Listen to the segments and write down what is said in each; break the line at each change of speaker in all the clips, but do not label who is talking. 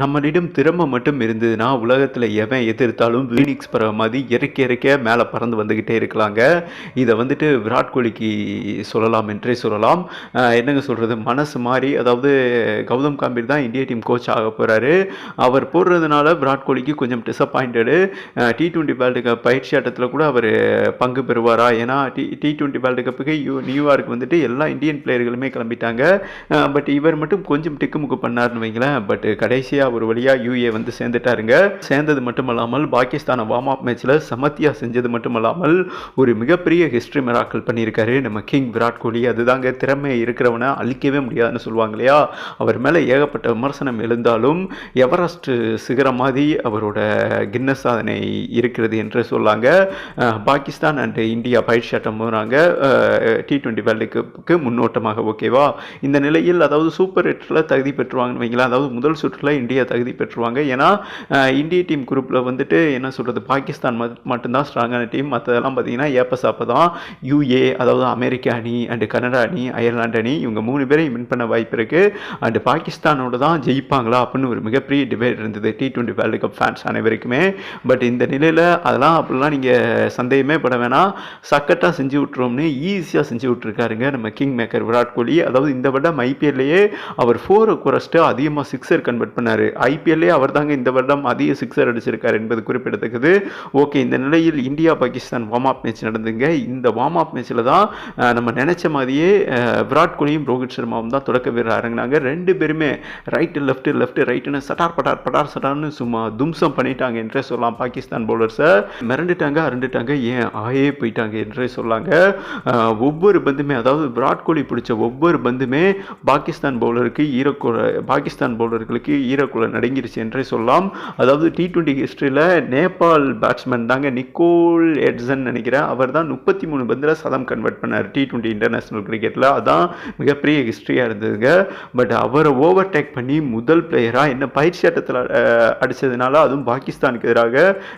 நம்மளிடம் திறமை மட்டும் இருந்ததுன்னா உலகத்தில் எவன் எதிர்த்தாலும் வீனிக்ஸ் பறவை மாதிரி இறக்க இறக்க மேலே பறந்து வந்துக்கிட்டே இருக்கலாங்க. இதை வந்துட்டு விராட் கோலிக்கு சொல்லலாம் என்றே சொல்லலாம். என்னங்க சொல்கிறது மனசு மாதிரி அதாவது கௌதம் காம்பீர் தான் இந்திய டீம் கோச் ஆக போகிறாரு அவர் போடுறதுனால விராட் கோலிக்கு கொஞ்சம் disappointed T twenty world cup பயிற்சி ஆட்டத்தில் கூட அவர் பங்கு பெறுவாரா? ஏன்னா டி டி டுவெண்ட்டி வேர்ல்டு கப்புக்கு யூ நியூயார்க் வந்துட்டு எல்லா இந்தியன் பிளேயர்களுமே கிளம்பிட்டாங்க. பட் இவர் மட்டும் கொஞ்சம் டிக்குமுக்கு பண்ணார்னு வைங்களேன். பட் கடைசியாக ஒரு வழியாக யூஏ வந்து சேர்ந்துட்டாருங்க. சேர்ந்தது மட்டுமல்லாமல் பாகிஸ்தானை வார்ம் அப் மேட்ச்சில் சமத்தியா செஞ்சது மட்டுமல்லாமல் ஒரு மிகப்பெரிய ஹிஸ்ட்ரி மிராக்கல் பண்ணியிருக்காரு. நம்ம கிங் விராட் கோலி. அதுதாங்க திறமை இருக்கிறவனை அழிக்கவே முடியாதுன்னு சொல்லுவாங்க இல்லையா? அவர் மேலே ஏகப்பட்ட விமர்சனம் எழுந்தாலும் எவரெஸ்ட் சிகரம் மாதிரி அவரோட கின்னஸ் சாதனை இருக்கிறது என்று சொல்லாங்க. பாகிஸ்தான் அண்ட் இந்தியா பயிற்சி ஆட்டம் போகிறாங்க டி ட்வெண்ட்டி வேர்ல்டு கப்புக்கு முன்னோட்டமாக ஓகேவா இந்த நிலையில் அதாவது சூப்பர் எட்டில் தகுதி பெற்றுவாங்கன்னு வைங்களா அதாவது முதல் சுற்றில் இந்தியா தகுதி பெற்றுவாங்க ஏன்னா இந்திய டீம் குரூப்பில் வந்துட்டு என்ன சொல்கிறது பாகிஸ்தான் மட்- மட்டும்தான் ஸ்ட்ராங்கான டீம் மற்றதெல்லாம் பார்த்தீங்கன்னா ஏப்பசாப்ப தான். யூஏ அதாவது அமெரிக்க அணி அண்டு கனடா அணி அயர்லாண்ட் அணி இவங்க மூணு பேரையும் வின் பண்ண வாய்ப்பு இருக்குது அண்டு பாகிஸ்தானோட தான் ஜெயிப்பாங்களா அப்படின்னு ஒரு மிகப்பெரிய டிபேட் இருந்தது. T twenty world cup fans அனைவருக்குமே. பட் இந்த நிலையில் அதெல்லாம் அப்படிலாம் நீங்கள் சந்தேகமே பட வேணாம். சக்கட்டாக செஞ்சு விட்ருவோம்னு ஈஸியாக செஞ்சு விட்ருக்காருங்க நம்ம கிங் மேக்கர் விராட் கோலி. அதாவது இந்த வட ஐபிஎல்லையே அவர் ஃபோரை குறைச்சிட்டு அதிகமாக சிக்ஸர் கன்வெர்ட் பண்ணார். ஐபிஎல்லே அவர் தாங்க இந்த வருடம் அதிக சிக்ஸர் அடிச்சிருக்கார் என்பது குறிப்பிடத்தக்கது. ஓகே இந்த நிலையில் India Pakistan warm up match நடந்துங்க. இந்த வார்ம் அப் மேட்ச்சில் தான் நம்ம நினச்ச மாதிரியே விராட் கோலியும் ரோஹித் சர்மாவும் தான் தொடக்க வீரர் இறங்குனாங்க. ரெண்டு பேருமே ரைட்டு லெஃப்ட்டு லெஃப்ட்டு ரைட்டுன்னு சட்டார் பட்டார் பட்டார் சட்டார்னு சும்மா தும்சம் பண்ணிட்டாங்க என்றே சொல்லலாம் பாகிஸ்தான் பவுலர்ஸை மிரண்டுட்டாங்க அரண்டுட்டாங்க ஏன் ஆயே போயிட்டாங்க என்றே சொல்லாங்க. ஒவ்வொரு பந்துமே அதாவது விராட் கோலி பிடிச்ச ஒவ்வொரு பந்துமே பாகிஸ்தான் பவுலருக்கு ஈரக்கோ பாகிஸ்தான் பவுலர்களுக்கு ஈரக்குல நடுங்கிருச்சு என்றே சொல்லலாம். அதாவது டி டுவெண்ட்டி ஹிஸ்ட்ரியில் நேபாள் பேட்ஸ்மேன் தாங்க நிக்கோல் எட்ஸன் நினைக்கிறேன் அவர் தான் முப்பத்தி மூணு பந்தில் சதம் கன்வெர்ட் பண்ணார் டி டுவெண்ட்டி இன்டர்நேஷ்னல் கிரிக்கெட்டில் அதான் மிகப்பெரிய ஹிஸ்ட்ரியாக இருந்ததுங்க. பட் அவரை ஓவர்டேக் பண்ணி முதல் பிளேயராக என்ன பயிற்சி ஆட்டத்தில் அடித்ததுனால அதுவும் பாகிஸ்தானுக்கு எதிராக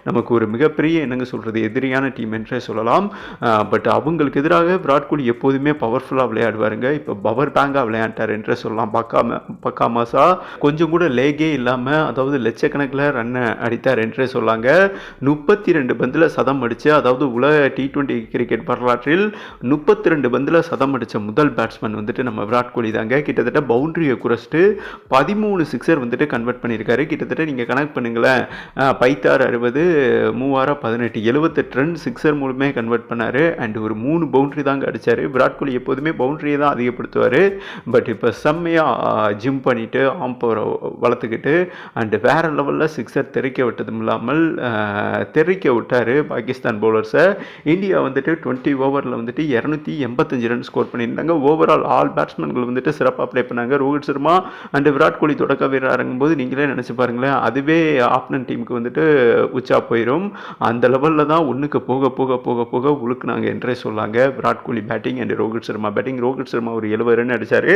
நமக்கு ஒரு மிகப்பெரிய என்னங்க சொல்கிறது எதிரியான டீம் என்றே சொல்லலாம். பட் அவங்களுக்கு எதிராக விராட் கோலி எப்போதுமே பவர்ஃபுல்லாக விளையாடுவாருங்க. இப்போ பவர் பேங்காக விளையாண்டார் என்றே சொல்லலாம். பக்கா பக்கா மாசா கொஞ்சம் கூட லேக் இல்லாமல் அதாவது லட்சக்கணக்கில் ரன்னை அடித்தார் என்றே சொல்லாங்க. முப்பத்தி ரெண்டு பந்தில் சதம் அடித்து அதாவது உலக டி டுவெண்ட்டி கிரிக்கெட் வரலாற்றில் முப்பத்தி ரெண்டு பந்தில் சதம் அடித்த முதல் பேட்ஸ்மேன் வந்துட்டு நம்ம விராட் கோலி தாங்க. கிட்டத்தட்ட பவுண்டரியை குறைச்சிட்டு பதிமூணு சிக்ஸர் வந்துட்டு கன்வெர்ட் பண்ணியிருக்காரு. கிட்டத்தட்ட நீங்கள் கணக்கு பண்ணுங்களேன். பைத்தாறு அறுபது மூவாயிரம் பதினெட்டு எழுபத்தெட்டு ரன் சிக்ஸர் மூலமே கன்வெர்ட் பண்ணார். அண்ட் ஒரு மூணு பவுண்டரி தாங்க அடித்தார் விராட் கோலி எப்போதுமே பவுண்டரியை தான் அதிகப்படுத்துவார். பட் இப்போ செம்மையாக ஜிம் பண்ணிவிட்டு ஆம் பவரை வளர்த்துக்கிட்டு அண்டு வேறு லெவலில் சிக்ஸர் தெறிக்க விட்டதும் இல்லாமல் தெரிக்க தெறிக்க விட்டார் பாகிஸ்தான் பவுலர்ஸை இந்தியா வந்துட்டு டுவெண்ட்டி ஓவரில் வந்துட்டு இரநூத்தி எண்பத்தஞ்சு ரன் ஸ்கோர் பண்ணியிருந்தாங்க. ஓவரால் ஆல் பேட்ஸ்மேன்கள் வந்துட்டு சிறப்பாக ப்ளே பண்ணாங்க. ரோஹித் சர்மா அண்டு விராட் கோலி தொடக்க வீரராகும் போது நீங்களே நினச்சி பாருங்களேன் அதுவே ஆப்னன் டீமுக்கு வந்துட்டு உச்சா போயிடும் அந்த லெவலில் தான் ஒன்றுக்கு போக போக போக போக உழுக்குனாங்க என்றே சொல்லாங்க. Virat Kohli batting and Rohit Sharma batting Rohit Sharma ஒரு எழுபது ரன் அடித்தார்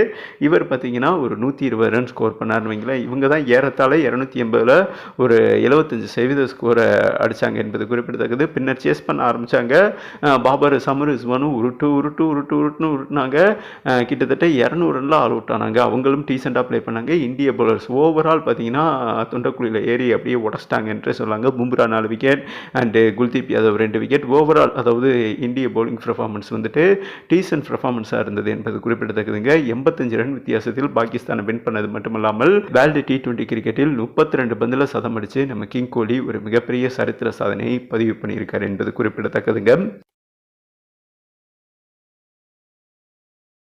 இவர் பார்த்தீங்கன்னா ஒரு நூற்றி இருபது ரன் ஸ்கோர் பண்ணார்னு வைங்களேன். இவங்க தான் ஏறத்தாழ இரநூத்தி எண்பதில் ஒரு எழுபத்தஞ்சு சதவீத ஸ்கோரை அடித்தாங்க என்பது குறிப்பிடத்தக்கது. பின்னர் சேஸ் பண்ண ஆரம்பித்தாங்க பாபர் சமர் இஸ்மானும் உருட்டு உருட்டு உருட்டு உருட்டுன்னு உருட்டுனாங்க. கிட்டத்தட்ட இரநூறு ரன்ல ஆல் அவுட் ஆனாங்க. அவங்களும் டீசெண்டாக ப்ளே பண்ணாங்க. இந்திய பவுலர்ஸ் ஓவரால் பார்த்தீங்கன்னா தொண்டக்குழியில் ஏறி அப்படியே உடச்சிட்டாங்க என்று சொல்லாங்க. பும்ரா நாலு விக்கெட் அண்டு குல்தீப் யாதவ் ரெண்டு விக்கெட் ஓவரால் அதாவது இந்திய பவுலிங் பர்ஃபார்மன்ஸ் வந்துட்டு டீசன்ட் பர்ஃபார்மன்ஸாக இருந்தது என்பது குறிப்பிடத்தக்கதுங்க. எண்பத்தஞ்சு ரன் வித்தியாசத்தில் பாகிஸ்தானை வின் பண்ணது மட்டுமல்லாமல் வேர்ல்டு டி டுவெண்ட்டி கிரிக்கெட்டில் முப்பத்தி ரெண்டு பந்தில் சதம் அடித்து நம்ம கிங் கோலி ஒரு மிகப்பெரிய சரித்திர சாதனையை பதிவு பண்ணியிருக்கார் என்பது குறிப்பிடத்தக்கதுங்க.